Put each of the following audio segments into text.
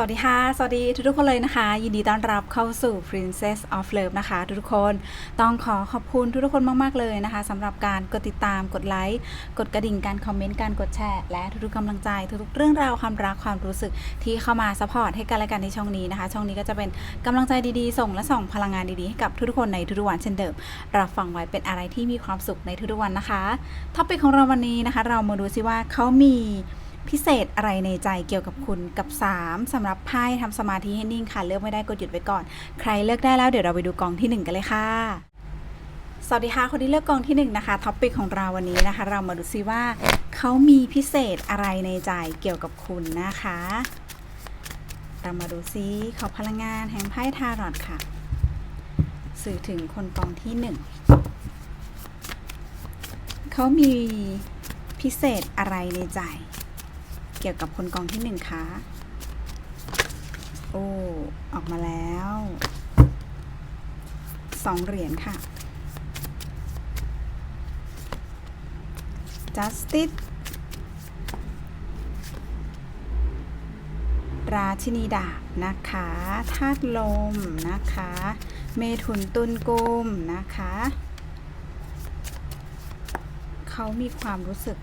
สวัสดีค่ะ สวัสดีทุกๆคนเลยนะคะ ยินดีต้อนรับเข้าสู่ Princess of Love นะคะ ทุกๆคนต้องขอขอบคุณทุกๆคนมาก ๆ เลยนะคะสำหรับการกดติดตามกดไลค์กดกระดิ่งการคอมเมนต์การกดแชร์ และทุกๆกำลังใจ ทุกๆเรื่องราวความรักความรู้สึกที่เข้ามาซัพพอร์ตให้กันและกันในช่องนี้นะคะ ช่องนี้ก็จะเป็นกำลังใจดีๆ ส่งและส่งพลังงานดีๆให้กับทุกๆคนในทุกๆวันเช่นเดิมรับฟังไว้เป็นอะไรที่มีความสุขในทุกๆวันนะคะท็อปิกของเราวันนี้นะคะ เรามาดูซิว่าเขามี พิเศษอะไรในใจเกี่ยวกับคุณกับ 3สำหรับไพ่ทำสมาธิให้นิ่งค่ะ เลือกไม่ได้กดหยุดไว้ก่อน ใครเลือกได้แล้วเดี๋ยวเราไปดูกองทีหนึ่1 กันเลยค่ะสวัสดีค่ะ คนที่เลือกกองที่1นะคะท็อปปิกของเราวันนี้นะคะ เรามาดูซิว่าเขามีพิเศษอะไรในใจเกี่ยวกับคุณนะคะ เรามาดูซิเขอพลังงานแห่งไพ่ทารอตค่ะ สื่อถึงคนกองที่ 1เขามีพิเศษอะไรในใจ เกี่ยวกับคนกองที่หนึ่งคะโอ้ ออกมาแล้วสองเหรียญค่ะ justice ราชินีดาบนะคะธาตุลมนะคะ เมถุนตุลกุมนะคะ เขามีความรู้สึก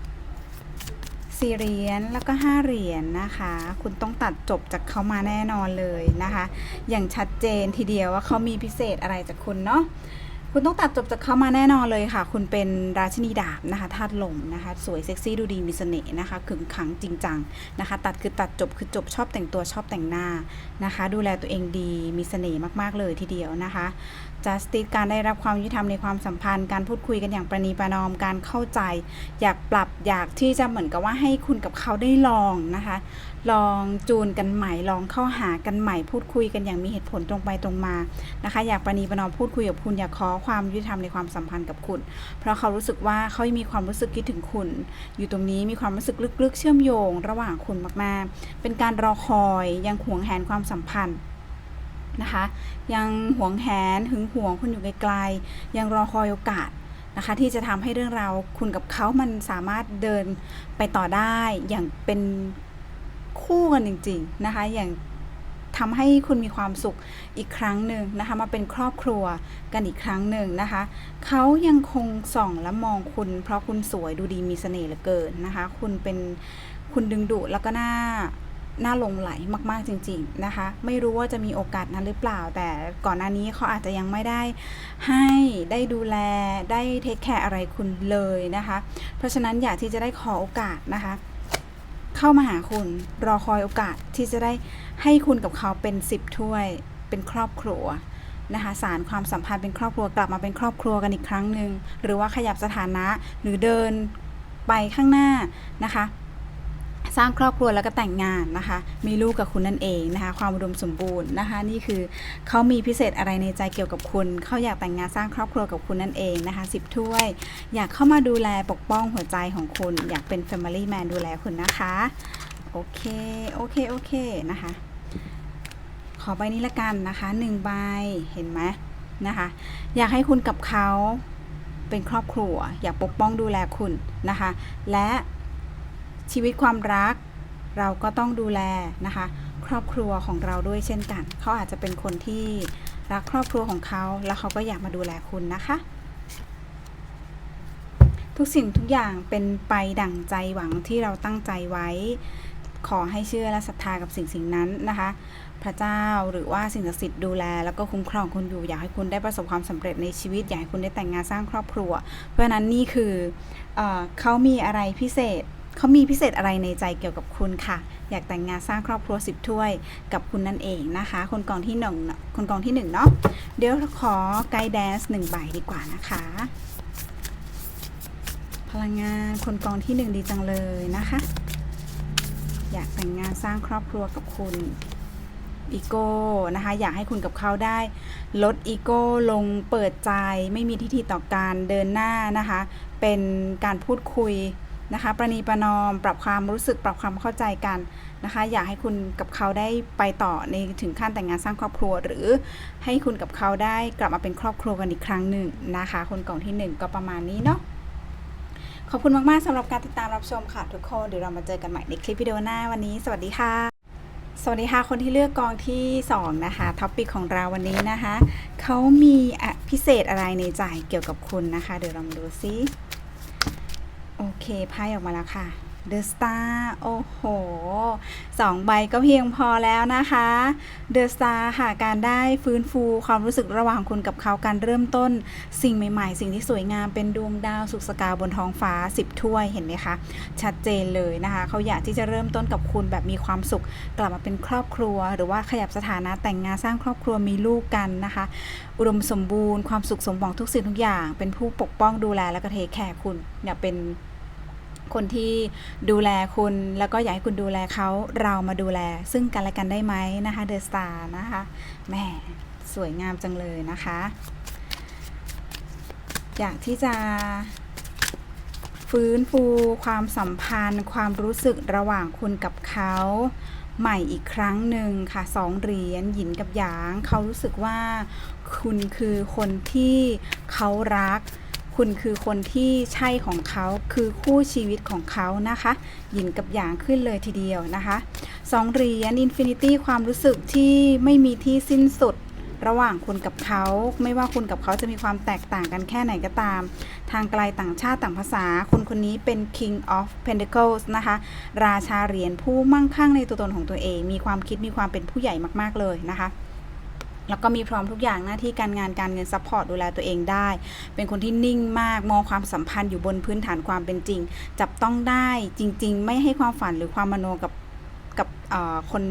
สี่เหรียญแล้วก็ห้าเหรียญนะคะ คุณต้องตัดจบจากเขามาแน่นอนเลยนะคะ อย่างชัดเจนทีเดียวว่าเขามีพิเศษอะไรจากคุณเนาะคุณต้องตัดจบจากเขามาแน่นอนเลยค่ะ คุณเป็นราชินีดาบนะคะธาตุลมนะคะ สวยเซ็กซี่ดูดีมีเสน่ห์นะคะขึงขังจริงจังนะคะ ตัดคือตัดจบคือจบชอบแต่งตัวชอบแต่งหน้านะคะ ดูแลตัวเองดีมีเสน่ห์มากๆเลยทีเดียวนะคะ justice การได้รับความยุติธรรมในความสัมพันธ์ การพูดคุยกันอย่างประนีประนอม การเข้าใจ อยากปรับอยากที่จะเหมือนกับว่าให้คุณกับเขาได้ลองนะคะ ลองจูนกันใหม่ ลองเข้าหากันใหม่ พูดคุยกันอย่างมีเหตุผลตรงไปตรงมานะคะ อยากประนีประนอมพูดคุยกับคุณอยากขอความยุติธรรมในความสัมพันธ์กับคุณ เพราะเขารู้สึกว่าเขามีความรู้สึกคิดถึงคุณ อยู่ตรงนี้มีความรู้สึกลึกๆ เชื่อมโยง ระหว่างคุณมากๆ เป็นการรอคอยยังหวงแหนความสัมพันธ์ นะคะ ยังหวงแหนหึงหวงคุณอยู่ไกลๆยังรอคอยโอกาสนะคะ ที่จะทำให้เรื่องราวคุณกับเขามันสามารถเดินไปต่อได้อย่างเป็นคู่กันจริง ๆ นะคะ อย่างทำให้คุณมีความสุขอีกครั้งหนึ่งนะคะ มาเป็นครอบครัวกันอีกครั้งหนึ่งนะคะ เขายังคงส่องและมองคุณ เพราะคุณสวยดูดีมีเสน่ห์เหลือเกินนะคะ คุณเป็นคุณดึงดูดแล้วก็น่า น่าลงไหลมาก ๆ จริง ๆ นะคะ ไม่รู้ว่าจะมีโอกาสนั้นหรือเปล่า แต่ก่อนหน้านี้เขาอาจจะยังไม่ได้ให้ได้ดูแลได้เทคแคร์อะไรคุณเลยนะคะ เพราะฉะนั้นอยากที่จะได้ขอโอกาสนะคะ เข้ามาหาคุณรอคอยโอกาสที่จะได้ให้คุณกับเขาเป็นสิบถ้วย เป็นครอบครัวนะคะสารความสัมพันธ์เป็นครอบครัวกลับมาเป็นครอบครัวกันอีกครั้งหนึ่งหรือว่าขยับสถานะหรือเดินไปข้างหน้านะคะ สร้างครอบครัวแล้วก็แต่งงานนะคะ มีลูกกับคุณนั่นเองนะคะ ความอุดมสมบูรณ์นะคะ นี่คือเขามีพิเศษอะไรในใจเกี่ยวกับคุณเขาอยากแต่งงานสร้างครอบครัวกับคุณนั่นเองนะคะสิบถ้วย อยากเข้ามาดูแลปกป้องหัวใจของคุณ อยากเป็น Family Man ดูแลคุณนะคะ โอเค โอเค โอเคนะคะ ขอใบนี้ละกันนะคะหนึ่งใบเห็นไหมนะคะ อยากให้คุณกับเขาเป็นครอบครัว อยากปกป้องดูแลคุณนะคะ และ ชีวิตความรัก เราก็ต้องดูแลนะคะ ครอบครัวของเราด้วยเช่นกัน เขาอาจจะเป็นคนที่รักครอบครัวของเขา แล้วเขาก็อยากมาดูแลคุณนะคะ ทุกสิ่งทุกอย่างเป็นไปดั่งใจหวังที่เราตั้งใจไว้ ขอให้เชื่อและศรัทธากับสิ่งสิ่งนั้นนะคะ พระเจ้าหรือว่าสิ่งศักดิ์สิทธิ์ดูแล แล้วก็คุ้มครองคุณอยู่อยากให้คุณได้ประสบความสำเร็จในชีวิตอยากให้คุณได้แต่งงานสร้างครอบครัว เพราะนั้นนี่คือเอเขามีอะไรพิเศษ เขามีพิเศษอะไรในใจเกี่ยวกับคุณค่ะ อยากแต่งงานสร้างครอบครัวสิบถ้วยกับคุณนั่นเองนะคะ คนกองที่หนึ่งคนกองที่หนึ่งเนาะเดี๋ยวขอไกด์แดนซ์หนึ่งใบดีกว่านะคะ พลังงานคนกองที่หนึ่งดีจังเลยนะคะ อยากแต่งงานสร้างครอบครัวกับคุณอีโก้นะคะ อยากให้คุณกับเขาได้ ลดอีโก้ลงเปิดใจ ไม่มีทิฐิต่อการเดินหน้านะคะ เป็นการพูดคุย นะคะประนีประนอมปรับความรู้สึกปรับความเข้าใจกันนะคะ อยากให้คุณกับเขาได้ไปต่อในถึงขั้นแต่งงานสร้างครอบครัว หรือให้คุณกับเขาได้กลับมาเป็นครอบครัวกันอีกครั้งหนึ่งนะคะ คนกล่องที่หนึ่งก็ประมาณนี้เนาะขอบคุณมาก ๆสำหรับการติดตามรับชมค่ะทุกคนเดี๋ยวเรามาเจอกันใหม่ในคลิปวิดีโอหน้าวันนี้ สวัสดีค่ะ สวัสดีค่ะ คนที่เลือกกองที่ 2 นะคะท็อปิกของเราวันนี้นะคะเขามีพิเศษอะไรในใจเกี่ยวกับคุณนะคะ เดี๋ยวลองดูซิ เคไพ่ออกมาแล้วค่ะ The Star โอ้โหสองใบก็เพียงพอแล้วนะคะ The Star ค่ะการได้ฟื้นฟูความรู้สึกระหว่างคุณกับเขาการเริ่มต้น สิ่งใหม่ ๆ สิ่งที่สวยงามเป็นดวงดาวสุกสกาวบนท้องฟ้า 10 ถ้วยเห็นไหมคะ ชัดเจนเลยนะคะ เขาอยากที่จะเริ่มต้นกับคุณแบบมีความสุข กลับมาเป็นครอบครัว หรือว่าขยับสถานะแต่งงานสร้างครอบครัวมีลูกกันนะคะ อุดมสมบูรณ์ความสุขสมหวังทุกสิ่งทุกอย่าง เป็นผู้ปกป้องดูแลและก็เทคแคร์คุณอยากเป็น คนที่ดูแลคุณ แล้วก็อยากให้คุณดูแลเขาเรามาดูแล ซึ่งกันและกันได้ไหมนะคะเดอะสตาร์นะคะแหม่สวยงามจังเลยนะคะ อยากที่จะฟื้นฟูความสัมพันธ์ ความรู้สึกระหว่างคุณกับเขาใหม่อีกครั้งหนึ่งค่ะสองเหรียญหยินกับหยาง เขารู้สึกว่าคุณคือคนที่เขารัก คุณคือคนที่ใช่ของเขาคือคู่ชีวิตของเขานะคะ หยินกับหยางขึ้นเลยทีเดียวนะคะสองเหรียญอินฟินิตี้ความรู้สึกที่ไม่มีที่สิ้นสุดระหว่างคุณกับเขา ไม่ว่าคุณกับเขาจะมีความแตกต่างกันแค่ไหนก็ตาม ทางไกลต่างชาติต่างภาษา คนคนนี้เป็น King of Pentacles นะคะ ราชาเหรียญผู้มั่งคั่งในตัวตนของตัวเอง มีความคิดมีความเป็นผู้ใหญ่มาก ๆ เลยนะคะ แล้วก็มีพร้อมทุกอย่างหน้าที่การงานการเงินซัพพอร์ตดูแลตัวเองได้ เป็นคนที่นิ่งมากมองความสัมพันธ์อยู่บนพื้นฐานความเป็นจริง จับต้องได้จริง ๆ ไม่ให้ความฝันหรือความมโนกับกับคน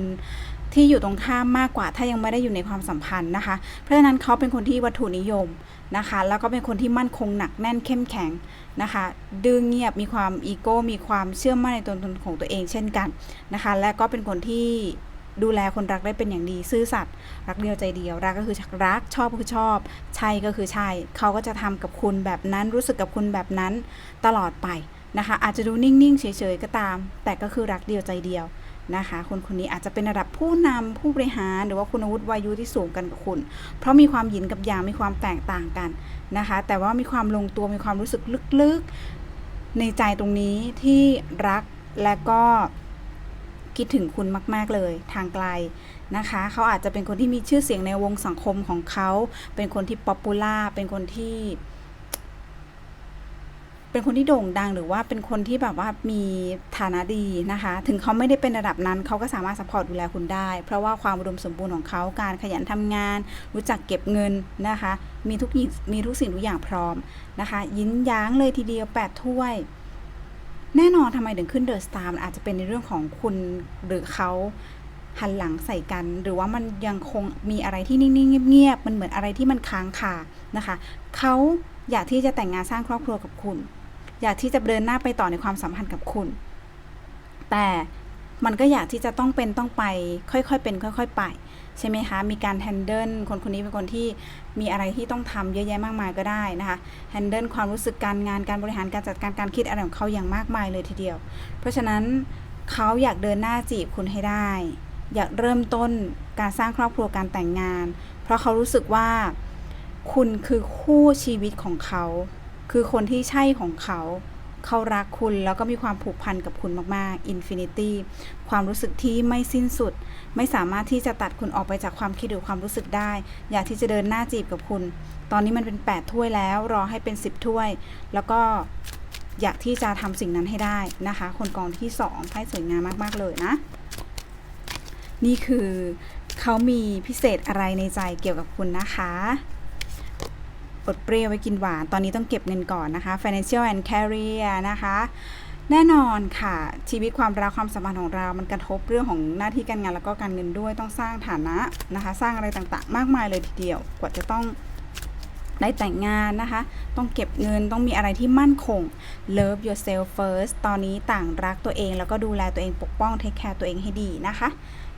ที่อยู่ตรงข้ามมากกว่าถ้ายังไม่ได้อยู่ในความสัมพันธ์นะคะ เพราะฉะนั้นเขาเป็นคนที่วัตถุนิยมนะคะ แล้วก็เป็นคนที่มั่นคงหนักแน่นเข้มแข็งนะคะ ดื้อเงียบมีความอีโก้มีความเชื่อมั่นในตัวตนของตัวเองเช่นกันนะคะ และก็เป็นคนที่ ดูแลคนรักได้เป็นอย่างดี ซื่อสัตย์รักเดียวใจเดียว รักก็คือรักชอบก็คือชอบ ใช่ก็คือใช่ เขาก็จะทำกับคุณแบบนั้นรู้สึกกับคุณแบบนั้นตลอดไปนะคะ อาจจะดูนิ่ง ๆ เฉย ๆ ก็ตาม แต่ก็คือรักเดียวใจเดียวนะคะ คนคนนี้อาจจะเป็นระดับผู้นำผู้บริหารหรือว่าคุณวุฒิวายุที่สูงกันกับคุณ เพราะมีความหยินกับหยางมีความแตกต่างกันนะคะ แต่ว่ามีความลงตัวมีความรู้สึกลึกๆในใจตรงนี้ที่รักและก็ คิดถึงคุณมาก ๆ เลยทางไกลนะคะ เขาอาจจะเป็นคนที่มีชื่อเสียงในวงสังคมของเขา เป็นคนที่ป๊อปปูล่า เป็นคนที่ เป็นคนที่โด่งดังหรือว่าเป็นคนที่แบบว่ามีฐานะดีนะคะ ถึงเขาไม่ได้เป็นระดับนั้น เขาก็สามารถสปอร์ตดูแลคุณได้ เพราะว่าความอุดมสมบูรณ์ของเขา การขยันทำงาน รู้จักเก็บเงินนะคะ มีทุกมีทุกสิ่งทุกอย่างพร้อมนะคะ ยิ้นย้างเลยทีเดียวแปดถ้วย แน่นอนทำไมถึงขึ้นเดอะสตาร์มอาจจะเป็นในเรื่องของคุณหรือเขาหันหลังใส่กัน หรือว่ามันยังคงมีอะไรที่นิ่งๆเงียบๆมันเหมือนอะไรที่มันค้างคานะคะเขาอยากที่จะแต่งงานสร้างครอบครัวกับคุณ อยากที่จะเดินหน้าไปต่อในความสัมพันธ์กับคุณ แต่มันก็อยากที่จะต้องเป็นต้องไป ค่อยๆเป็น ค่อย ๆ ไป ใช่ไหมคะ มีการแฮนเดิลคนคนนี้เป็นคนที่มีอะไรที่ต้องทำเยอะแยะมากมายก็ได้นะคะแฮนเดิลความรู้สึกการงานการบริหารการจัดการการคิดอะไรของเขาอย่างมากมายเลยทีเดียว เพราะฉะนั้นเขาอยากเดินหน้าจีบคุณให้ได้ อยากเริ่มต้นการสร้างครอบครัวการแต่งงาน เพราะเขารู้สึกว่าคุณคือคู่ชีวิตของเขา คือคนที่ใช่ของเขา เขารักคุณแล้วก็มีความผูกพันกับคุณมากๆ Infinity ความรู้สึกที่ไม่สิ้นสุด ไม่สามารถที่จะตัดคุณออกไปจากความคิดหรือความรู้สึกได้ อยากที่จะเดินหน้าจีบกับคุณ ตอนนี้มันเป็น 8 ถ้วยแล้ว รอให้เป็น 10 ถ้วย แล้วก็อยากที่จะทำสิ่งนั้นให้ได้นะคะ คนกองที่2ไพ่สวยงามมาก ๆ เลยนะ นี่คือเขามีพิเศษอะไรในใจเกี่ยวกับคุณนะคะ อดเปรี้ยวไว้กินหวาน ตอนนี้ต้องเก็บเงินก่อนนะคะ financial and career นะคะ แน่นอนค่ะ ชีวิตความรักความสัมพันธ์ของเรา มันกระทบเรื่องของหน้าที่การงานแล้วก็การเงินด้วย ต้องสร้างฐานะนะคะ สร้างอะไรต่างๆ มากมายเลยทีเดียว กว่าจะต้อง ได้แต่งงานนะคะ ต้องเก็บเงินต้องมีอะไรที่มั่นคง love yourself first ตอนนี้ต่างรักตัวเอง แล้วก็ดูแลตัวเองปกป้อง take care ตัวเองให้ดีนะคะ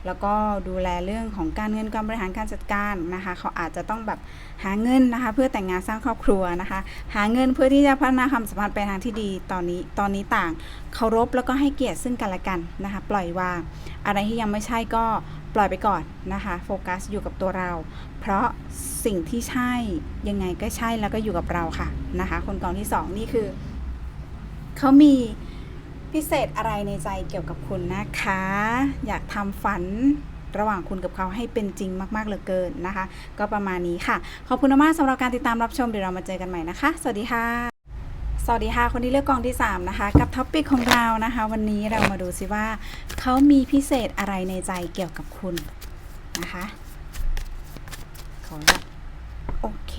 แล้วก็ดูแลเรื่องของการเงินการบริหารการจัดการนะคะ เขาอาจจะต้องแบบหาเงินนะคะ เพื่อแต่งงานสร้างครอบครัวนะคะ หาเงินเพื่อที่จะพัฒนาความสัมพันธ์ไปทางที่ดี ตอนนี้ตอนนี้ต่างเคารพแล้วก็ให้เกียรติซึ่งกันและกันนะคะ ปล่อยวาง อะไรที่ยังไม่ใช่ก็ ล่อยไปก่อนนะคะโฟกัสอยู่กับตัวเรา เพราะสิ่งที่ใช่ยังไงก็ใช่แล้วก็อยู่กับเราค่ะนะคะ คนกองที่สองนี่คือ เขามีพิเศษอะไรในใจเกี่ยวกับคุณนะคะ อยากทำฝันระหว่างคุณกับเขาให้เป็นจริงมาก ๆ เหลือเกินนะคะ ก็ประมาณนี้ค่ะ ขอบคุณมากสำหรับการติดตามรับชมเดี๋ยวเรามาเจอกันใหม่นะคะ สวัสดีค่ะ สวัสดีค่ะ คนที่เลือกกองที่ 3 นะคะ กับท็อปปิกของเรานะคะ วันนี้เรามาดูซิว่าเขามีพิเศษอะไรในใจเกี่ยวกับคุณนะคะขอละโอเค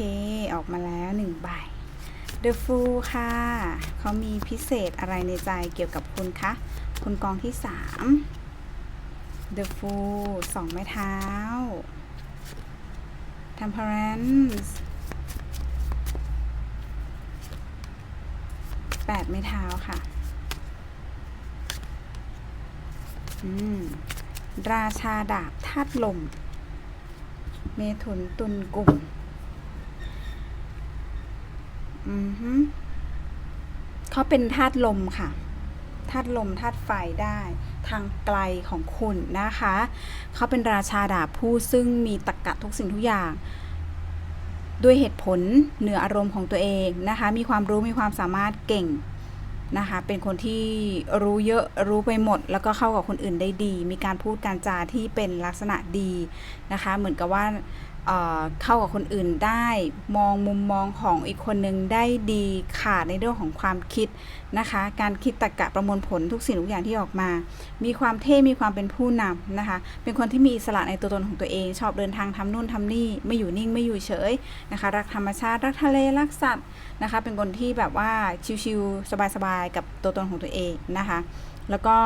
ออกมาแล้วหนึ่งใบ The Fool ค่ะ เขามีพิเศษอะไรในใจเกี่ยวกับคุณคะคุณกองที่ 3 The Fool สองไม้เท้า Temperance แปดไม้เท้าค่ะ อืม ราชาดาบธาตุลม เมถุนตุลกลุ่ม อือฮึเขาเป็นธาตุลมค่ะธาตุลมธาตุไฟได้ทางไกลของคุณนะคะ เขาเป็นราชาดาบผู้ซึ่งมีตรรกะทุกสิ่งทุกอย่าง ด้วยเหตุผลเหนืออารมณ์ของตัวเองนะคะ มีความรู้มีความสามารถเก่งนะคะ เป็นคนที่รู้เยอะรู้ไปหมด แล้วก็เข้ากับคนอื่นได้ดี มีการพูดการจาที่เป็นลักษณะดีนะคะ เหมือนกับว่า เข้ากับคนอื่นได้ มองมุมมองของอีกคนหนึ่งได้ดีขาดในเรื่องของความคิดนะคะ การคิดตรรกะประมวลผลทุกสิ่งทุกอย่างที่ออกมา มีความเท่ มีความเป็นผู้นำนะคะ เป็นคนที่มีอิสระในตัวตนของตัวเอง ชอบเดินทางทำนู่นทำนี่ ไม่อยู่นิ่งไม่อยู่เฉยนะคะ รักธรรมชาติ รักทะเล รักสัตว์นะคะ เป็นคนที่แบบว่าชิวๆสบายๆกับตัวตนของตัวเองนะคะ แล้วก็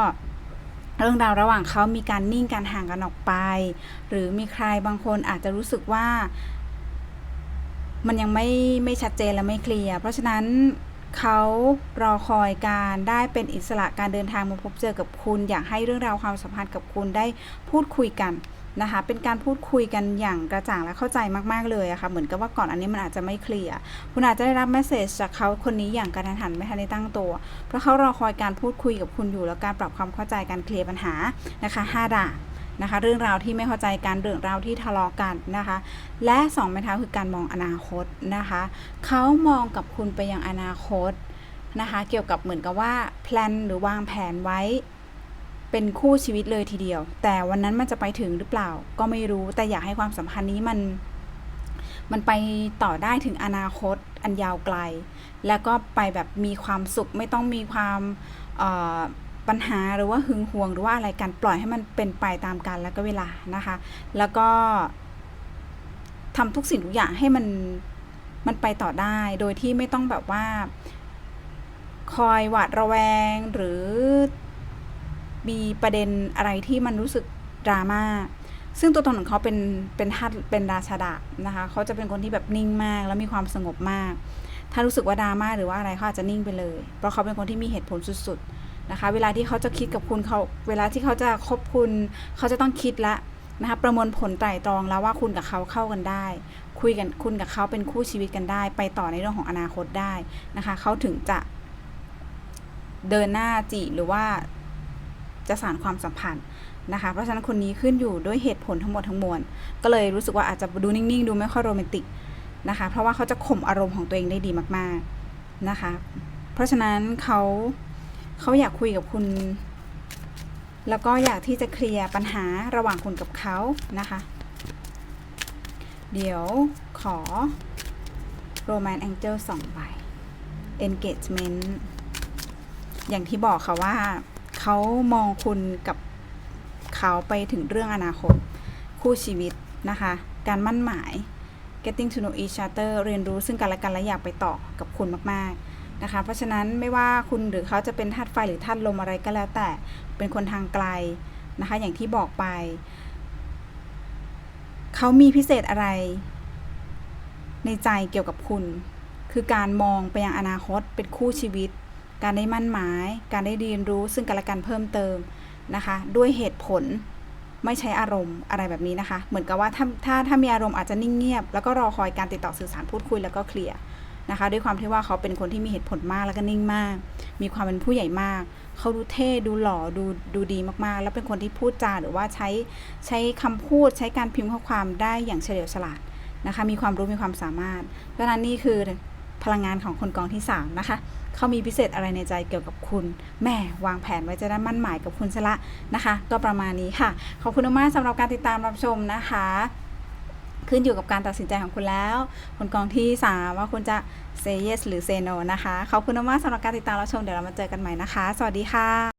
เรื่องราวระหว่างเขามีการนิ่งการห่างกันออกไป หรือมีใครบางคนอาจจะรู้สึกว่า มันยังไม่ไม่ชัดเจนและไม่เคลียร์เพราะฉะนั้นเขารอคอยการได้เป็นอิสระการเดินทางมาพบเจอกับคุณ อยากให้เรื่องราวความสัมพันธ์กับคุณได้พูดคุยกัน นะคะ เป็นการพูดคุยกันอย่างกระจ่างและเข้าใจมากๆเลยอะค่ะ เหมือนกับว่าก่อนอันนี้มันอาจจะไม่เคลียร์ คุณอาจจะได้รับเมสเซจจากเขาคนนี้อย่างกระทันหันไม่ทันได้ตั้งตัว เพราะเขารอคอยการพูดคุยกับคุณอยู่ แล้วการปรับความเข้าใจการเคลียร์ปัญหานะคะห้าด่านนะคะเรื่องราวที่ไม่เข้าใจกันเรื่องราวที่ทะเลาะกันนะคะ และสองไม้เท้าคือการมองอนาคตนะคะเขามองกับคุณไปยังอนาคตนะคะ เกี่ยวกับเหมือนกับว่าแพลนหรือวางแผนไว้ เป็นคู่ชีวิตเลยทีเดียว แต่วันนั้นมันจะไปถึงหรือเปล่า ก็ไม่รู้แต่อยากให้ความสัมพันธ์นี้มัน มันไปต่อได้ถึงอนาคตอันยาวไกล แล้วก็ไปแบบมีความสุขไม่ต้องมีความปัญหาหรือว่าหึงหวงหรือว่าอะไรกันปล่อยให้มันเป็นไปตามกาลแล้วก็เวลานะคะ แล้วก็ทำทุกสิ่งทุกอย่างให้มันมันไปต่อได้โดยที่ไม่ต้องแบบว่า คอยหวาดระแวงหรือ มีประเด็นอะไรที่มันรู้สึกดราม่าซึ่งตัวตนของเขาเป็นเป็นธาตุเป็นราชาดานะคะเขาจะเป็นคนที่แบบนิ่งมากแล้วมีความสงบมาก ถ้ารู้สึกว่าดราม่าหรือว่าอะไรเขาอาจจะนิ่งไปเลย เพราะเขาเป็นคนที่มีเหตุผลสุดๆนะคะ เวลาที่เขาจะคิดกับคุณเขาเวลาที่เขาจะคบคุณ เขาจะต้องคิดละนะคะประมวลผลไตร่ตรองแล้วว่าคุณกับเขาเข้ากันได้ คุยกันคุณกับเขาเป็นคู่ชีวิตกันได้ ไปต่อในเรื่องของอนาคตได้นะคะเขาถึงจะเดินหน้าจีหรือว่า จะสานความสัมพันธ์นะคะ เพราะฉะนั้นคนนี้ขึ้นอยู่ด้วยเหตุผลทั้งหมดทั้งมวล ก็เลยรู้สึกว่าอาจจะดูนิ่งๆ ดูไม่ค่อยโรแมนติกนะคะ เพราะว่าเขาจะข่มอารมณ์ของตัวเองได้ดีมากๆนะคะ เพราะฉะนั้นเขาเขาอยากคุยกับคุณ แล้วก็อยากที่จะเคลียร์ปัญหาระหว่างคุณกับเขานะคะ เดี๋ยวขอ Roman Angel สองใบ Engagement อย่างที่บอกค่ะว่า เขามองคุณกับเขาไปถึงเรื่องอนาคต คู่ชีวิตนะคะ การมั่นหมาย getting to know each other เรียนรู้ซึ่งกันและกันและอยากไปต่อกับคุณมากๆนะคะ เพราะฉะนั้นไม่ว่าคุณหรือเขาจะเป็นธาตุไฟหรือธาตุลมอะไรก็แล้วแต่ เป็นคนทางไกลนะคะ อย่างที่บอกไป เขามีพิเศษอะไร ในใจเกี่ยวกับคุณ คือการมองไปยังอนาคตเป็นคู่ชีวิต การได้มั่นหมาย การได้เรียนรู้ซึ่งกันและกันเพิ่มเติมนะคะ ด้วยเหตุผลไม่ใช้อารมณ์อะไรแบบนี้นะคะ เหมือนกับว่าถ้าถ้าถ้ามีอารมณ์อาจจะนิ่งเงียบ แล้วก็รอคอยการติดต่อสื่อสารพูดคุยแล้วก็เคลียร์นะคะ ด้วยความที่ว่าเขาเป็นคนที่มีเหตุผลมากแล้วก็นิ่งมาก มีความเป็นผู้ใหญ่มาก เขาดูเท่ดูหล่อดูดูดีมากๆ แล้วเป็นคนที่พูดจาหรือว่าใช้ใช้คำพูดใช้การพิมพ์ข้อความได้อย่างเฉลียวฉลาดนะคะ มีความรู้มีความสามารถเพราะนั้นนี่คือ พลังงานของคนกองที่สามนะคะ เขามีพิเศษอะไรในใจเกี่ยวกับคุณ แม่วางแผนไว้จะได้มั่นหมายกับคุณซะละนะคะ ก็ประมาณนี้ค่ะ ขอบคุณมากสำหรับการติดตามรับชมนะคะ ขึ้นอยู่กับการตัดสินใจของคุณแล้ว คนกองที่ 3 ว่าคุณจะ say yes หรือ say no นะคะ ขอบคุณมากสำหรับการติดตามรับชม เดี๋ยวเรามาเจอกันใหม่นะคะ สวัสดีค่ะ